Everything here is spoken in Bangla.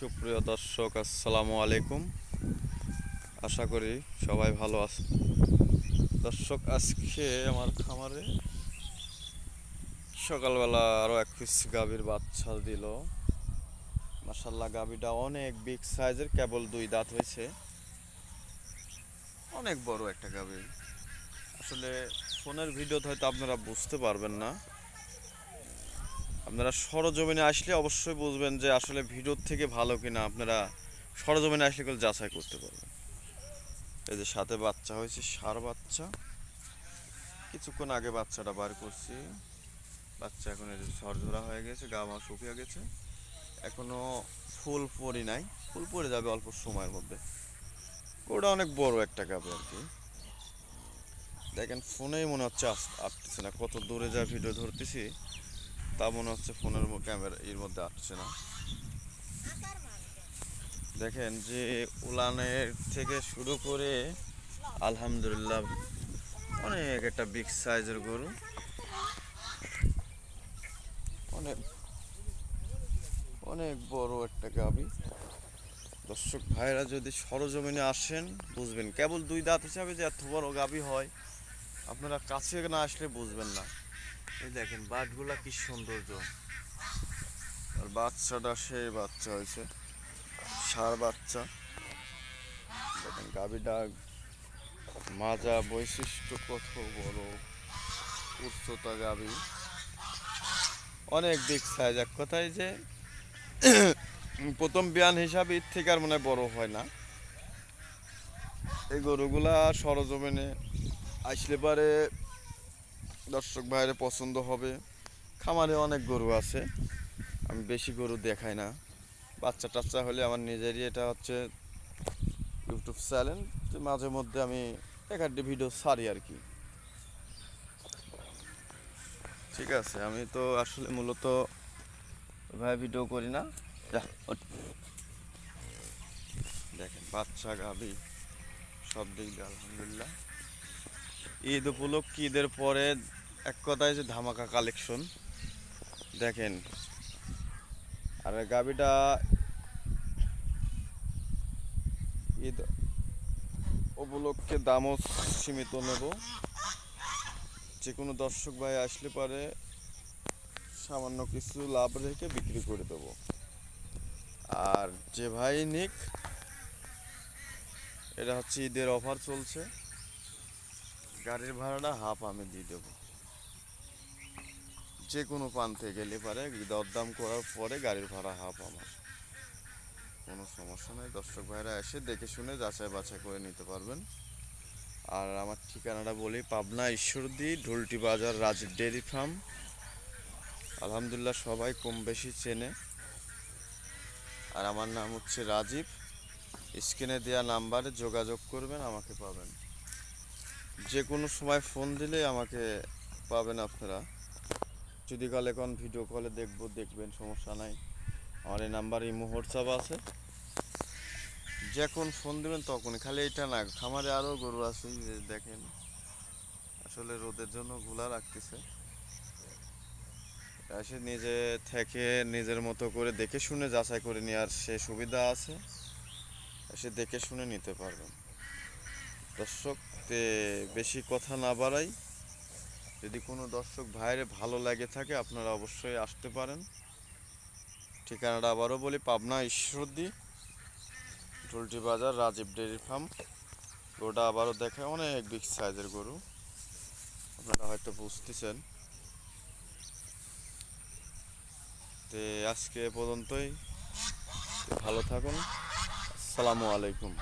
সুপ্রিয় দর্শক, আসসালামু আলাইকুম। আশা করি সবাই ভালো আছে দর্শক, আজকে আমার খামারে সকালবেলা আরও এক পিস গাভীর বাচ্চা দিল। মাসাল্লাহ গাভীটা অনেক বিগ সাইজের কেবল দুই দাঁত হয়েছে। অনেক বড় একটা গাভী আসলে ফোনের ভিডিওতে হয়তো আপনারা বুঝতে পারবেন না। আপনারা সরজমিনে আসলে অবশ্যই বুঝবেন যে আসলে ভিডিওর থেকে ভালো কিনা আপনারা সরজমিনে আসলে এগুলো যাচাই করতে পারবেন। এই যে সাথে বাচ্চা হয়েছে, সার বাচ্চা। কিছুক্ষণ আগে বাচ্চাটা বার করছি। বাচ্চা এখন এই যে সরঝরা হয়ে গেছে, গা মা শুকিয়ে গেছে। এখনও ফুল পরি নাই। ফুল পরে যাবে অল্প সময়ের মধ্যে। ওটা অনেক বড় একটা গাবে আর কি। দেখেন, ফোনেই মনে হচ্ছে আস- আসতেছে না। কত দূরে যা ভিডিও ধরতেছি তা মনে হচ্ছে ফোনের ক্যামেরা এর মধ্যে আসছে না। দেখেন যে উলানের থেকে শুরু করে আলহামদুলিল্লাহ অনেক একটা বিগ সাইজের গরু। অনেক অনেক বড় একটা গাবি। দর্শক ভাইরা যদি সরজমিনে আসেন, বুঝবেন। কেবল দুই দাঁত হিসাবে যে এত বড় গাবি হয়, আপনারা কাছে না আসলে বুঝবেন না। এই দেখেন, বাঘগুলা কি সৌন্দর্য। আর বাচ্চাটা সেই বাচ্চা হয়েছে, সার বাচ্চা। দেখেন গাবিটা মাজা বৈশিষ্ট্য কত বড়, উচ্চতা গাবি অনেক দিক সাইজ এক কথায় যে, প্রথম বিয়ান হিসাবে এর থেকে আর মনে বড় হয় না। এই গরুগুলা সরজমিনে আসলে পারে দর্শক ভাইরে পছন্দ হবে। খামারে অনেক গরু আছে, আমি বেশি গরু দেখাই না। বাচ্চা টাচ্চা হলে আমার নিজেরই এটা হচ্ছে ইউটিউব চ্যানেল মাঝে মধ্যে আমি এক আধটি ভিডিও ছাড়ি আর কি। ঠিক আছে, আমি তো আসলে মূলত ভাই ভিডিও করি না। দেখেন, বাচ্চা গাভি, সব দিক দিয়ে আলহামদুলিল্লাহ। ঈদ উপলক্ষে ঈদের পরে এক কথায় যে ধামাকা কালেকশন দেখেন, আর গাবিটা ঈদ উপলক্ষে দামও সীমিত নেব। যে কোনো দর্শক ভাই আসলে পারে সামান্য কিছু লাভ রেখে বিক্রি করে দেবো। আর যে ভাই নিক, এটা হচ্ছে ঈদের অফার চলছে। গাড়ির ভাড়াটা হাফ আমি দিয়ে দেবো। যে কোনো প্রান্তে গেলে পারে, দরদাম করার পরে গাড়ির ভাড়া হাফ আমার। কোনো সমস্যা নেই, দর্শক ভাইরা এসে দেখে শুনে যাচাই বাছাই করে নিতে পারবেন। আর আমার ঠিকানাটা বলি, পাবনা ঈশ্বরদী, ঢুলটি বাজার রাজীব ডেয়ারি ফার্ম। আলহামদুলিল্লাহ সবাই কম বেশি চেনে। আর আমার নাম হচ্ছে রাজীব। স্ক্রিনে দেওয়া নাম্বারে যোগাযোগ করবেন, আমাকে পাবেন। যে কোনো সময় ফোন দিলে আমাকে পাবেন আপনারা। যদি কলে কোন ভিডিও কলে দেখব, দেখবেন, সমস্যা নাই। আমার এই নাম্বার এই হোয়াটসঅ্যাপ আছে। যখন ফোন দেবেন তখনই খালি এটা না, খামারে আরও গরু আছে দেখেন। আসলে রোদের জন্য ঘোলা রাখতেছে। এসে নিজে থেকে নিজের মতো করে দেখে শুনে যাচাই করে নেওয়ার সে সুবিধা আছে। এসে দেখে শুনে নিতে পারবেন। দর্শক বেশি কথা না বাড়াই। যদি কোনো দর্শক ভাইরে ভালো লাগে থাকে, আপনারা অবশ্যই আসতে পারেন। ঠিকানাটা আবারও বলি, পাবনা ঈশ্বরদী টুলটি বাজার, রাজীব ডেয়ারি ফার্ম। গরুটা আবারও দেখে, অনেক বিগ সাইজের গরু। আপনারা হয়তো বুঝতেছেন। তে আজকে পর্যন্তই। ভালো থাকুন। আসসালামু আলাইকুম।